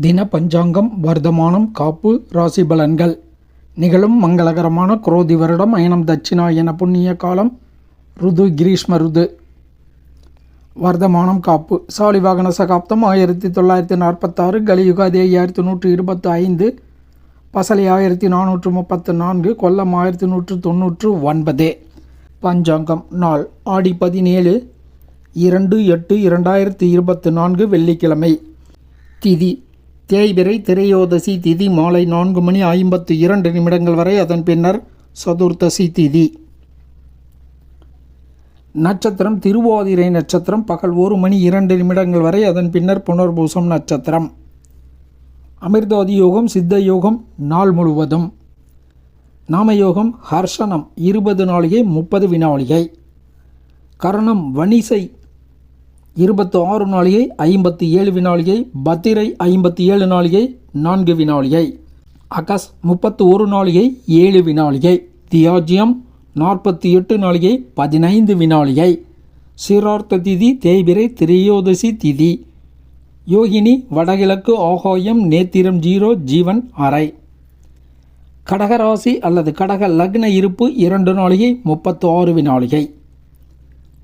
தின பஞ்சாங்கம் வர்த்தமானம் காப்பு ராசி பலன்கள் நிகழும் மங்களகரமான குரோதி வருடம் அயனம் தட்சிணாயன புண்ணிய காலம் ருது கிரீஷ்ம ருது. வர்த்தமானம் காப்பு. சாலிவாகன சகாப்தம் ஆயிரத்தி தொள்ளாயிரத்தி நாற்பத்தாறு கலியுகாதி ஐயாயிரத்தி நூற்றி இருபத்தி ஐந்து பசலி ஆயிரத்தி நானூற்று முப்பத்து நான்கு கொல்லம் ஆயிரத்தி நூற்று தொண்ணூற்று ஒன்பது. பஞ்சாங்கம் நாள். ஆடி பதினேழு இரண்டு எட்டு இரண்டாயிரத்தி இருபத்தி நான்கு வெள்ளிக்கிழமை. திதி தேய்பிரை திரையோதசி திதி மாலை நான்கு மணி ஐம்பத்து இரண்டு நிமிடங்கள் வரை அதன் பின்னர் சதுர்த்தசி திதி. நட்சத்திரம் திருவாதிரை நட்சத்திரம் பகல் ஒரு மணி இரண்டு நிமிடங்கள் வரை அதன் பின்னர் புனர்பூசம் நட்சத்திரம். அமிர்தாதி யோகம் சித்த யோகம் நாள் முழுவதும். நாமயோகம் ஹர்ஷனம் இருபது நாளிகை முப்பது வினாளிகை. கரணம் வணிசை இருபத்து ஆறு நாளிகை ஐம்பத்தி ஏழு வினாளிகை பத்திரை ஐம்பத்தி ஏழு நாளிகை நான்கு வினாளிகை. அகஸ் முப்பத்து ஒரு நாளிகை ஏழு வினாளிகை. தியாஜியம் நாற்பத்தி எட்டு நாளிகை பதினைந்து வினாளிகை. சிரார்த்த திதி தேய்பிரை திரையோதசி திதி. யோகினி வடகிழக்கு ஆகாயம் நேத்திரம் ஜீரோ ஜீவன் அறை. கடகராசி அல்லது கடக லக்ன இருப்பு இரண்டு நாளிகை முப்பத்து ஆறு வினாளிகை.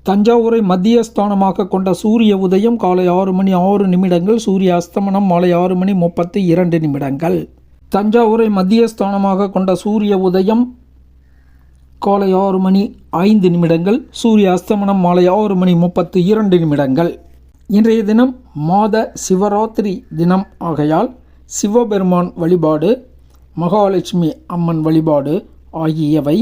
தஞ்சாவூரை மத்திய ஸ்தானமாக கொண்ட சூரிய உதயம் காலை ஆறு மணி ஆறு நிமிடங்கள் சூரிய அஸ்தமனம் மாலை ஆறு மணி முப்பத்தி இரண்டு நிமிடங்கள். தஞ்சாவூரை மத்திய ஸ்தானமாக கொண்ட சூரிய உதயம் காலை ஆறு மணி ஐந்து நிமிடங்கள் சூரிய அஸ்தமனம் மாலை ஆறு மணி முப்பத்து இரண்டு நிமிடங்கள். இன்றைய தினம் மாத சிவராத்திரி தினம் ஆகையால் சிவபெருமான் வழிபாடு மகாலட்சுமி அம்மன் வழிபாடு ஆகியவை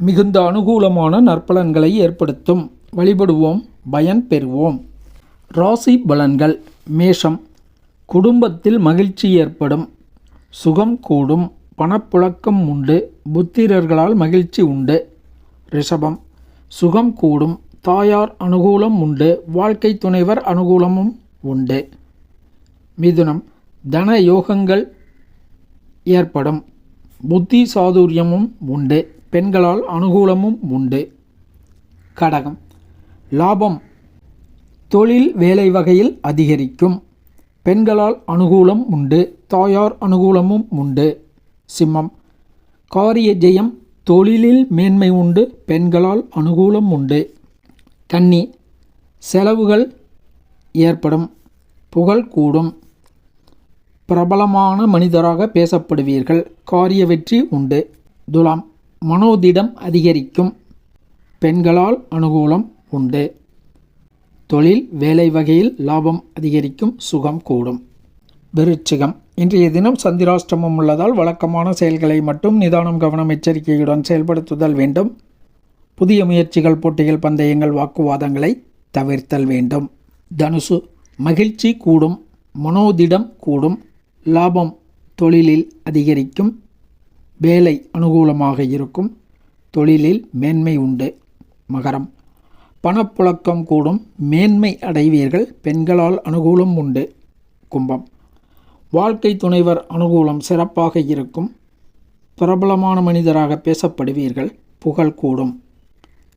மிகுந்த அனுகூலமான நற்பலன்களை ஏற்படுத்தும். வழிபடுவோம் பயன் பெறுவோம். ராசி பலன்கள். மேஷம். குடும்பத்தில் மகிழ்ச்சி ஏற்படும். சுகம் கூடும். பணப்புழக்கம் உண்டு. புத்திரர்களால் மகிழ்ச்சி உண்டு. ரிஷபம். சுகம் கூடும். தாயார் அனுகூலம் உண்டு. வாழ்க்கை துணைவர் அனுகூலமும் உண்டு. மிதுனம். தன யோகங்கள் ஏற்படும். புத்தி சாதுரியமும் உண்டு. பெண்களால் அனுகூலமும் உண்டு. கடகம். லாபம். தொழில் வேலை வகையில் அதிகரிக்கும். பெண்களால் அனுகூலம் உண்டு. தாயார் அனுகூலமும் உண்டு. சிம்மம். காரிய ஜெயம் தொழிலில் மேன்மை உண்டு. பெண்களால் அனுகூலம் உண்டு. கன்னி. செலவுகள் ஏற்படும். புகழ் கூடும். பிரபலமான மனிதராக பேசப்படுவீர்கள். காரிய வெற்றி உண்டு. துலாம். மனோதிடம் அதிகரிக்கும். பெண்களால் அனுகூலம் உண்டு. தொழில் வேலை வகையில் லாபம் அதிகரிக்கும் சுகம் கூடும். விருச்சிகம். இன்றைய தினம் சந்திராஷ்டமம் உள்ளதால் வழக்கமான செயல்களை மட்டும் நிதானம் கவனம் எச்சரிக்கையுடன் செயல்படுத்துதல் வேண்டும். புதிய முயற்சிகள் போட்டிகள் பந்தயங்கள் வாக்குவாதங்களை தவிர்த்தல் வேண்டும். தனுசு. மகிழ்ச்சி கூடும் மனோதிடம் கூடும் லாபம் தொழிலில் அதிகரிக்கும் வேலை அனுகூலமாக இருக்கும் தொழிலில் மேன்மை உண்டு. மகரம். பணப்புழக்கம் கூடும் மேன்மை அடைவீர்கள் பெண்களால் அனுகூலம் உண்டு. கும்பம். வாழ்க்கை துணைவர் அனுகூலம் சிறப்பாக இருக்கும். பிரபலமான மனிதராக பேசப்படுவீர்கள் புகழ் கூடும்.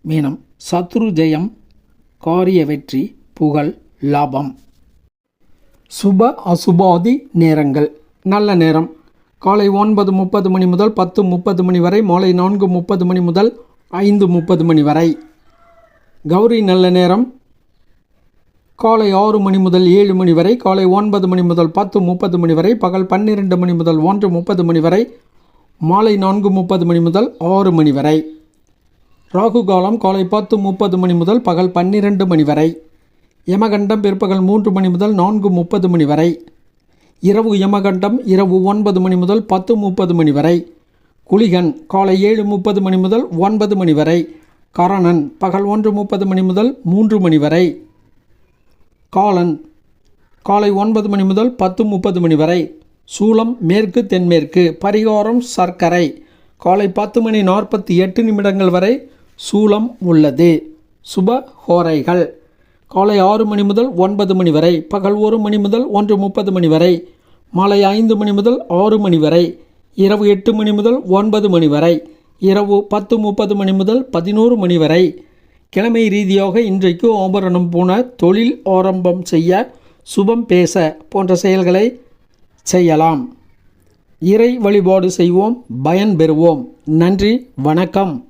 மீனம். சத்ரு ஜெயம் காரிய வெற்றி புகழ் லாபம். சுப அசுபாதி நேரங்கள். நல்ல நேரம். காலை ஒன்பது முப்பது மணி முதல் பத்து முப்பது மணி வரை மாலை நான்கு முப்பது மணி முதல் ஐந்து முப்பது மணி வரை. கௌரி நல்ல நேரம். காலை ஆறு மணி முதல் ஏழு மணி வரை காலை ஒன்பது மணி முதல் பத்து முப்பது மணி வரை பகல் பன்னிரெண்டு மணி முதல் ஒன்று முப்பது மணி வரை மாலை நான்கு முப்பது மணி முதல் ஆறு மணி வரை. ராகு காலம் காலை பத்து முப்பது மணி முதல் பகல் பன்னிரெண்டு மணி வரை. யமகண்டம் பிற்பகல் மூன்று மணி முதல் நான்கு முப்பது மணி வரை. இரவு யமகண்டம் இரவு ஒன்பது மணி முதல் பத்து முப்பது மணி வரை. குளிகன் காலை ஏழு முப்பது மணி முதல் ஒன்பது மணி வரை. கரணன் பகல் ஒன்று முப்பது மணி முதல் மூன்று மணி வரை. காலன் காலை ஒன்பது மணி முதல் பத்து முப்பது மணி வரை. சூளம் மேற்கு தென்மேற்கு. பரிகாரம் சர்க்கரை. காலை பத்து மணி நாற்பத்தி எட்டு நிமிடங்கள் வரை சூளம் உள்ளது. சுப ஹோரைகள். காலை ஆறு மணி முதல் ஒன்பது மணி வரை. பகல் ஒரு மணி முதல் ஒன்று முப்பது மணி வரை. மாலை ஐந்து மணி முதல் ஆறு மணி வரை. இரவு எட்டு மணி முதல் ஒன்பது மணி வரை. இரவு பத்து முப்பது மணி முதல் பதினோரு மணி வரை. கிழமை ரீதியாக இன்றைக்கு ஓபரணம் போன தொழில் ஆரம்பம் செய்ய சுபம் பேச போன்ற செயல்களை செய்யலாம். இறை வழிபாடு செய்வோம் பயன் பெறுவோம். நன்றி வணக்கம்.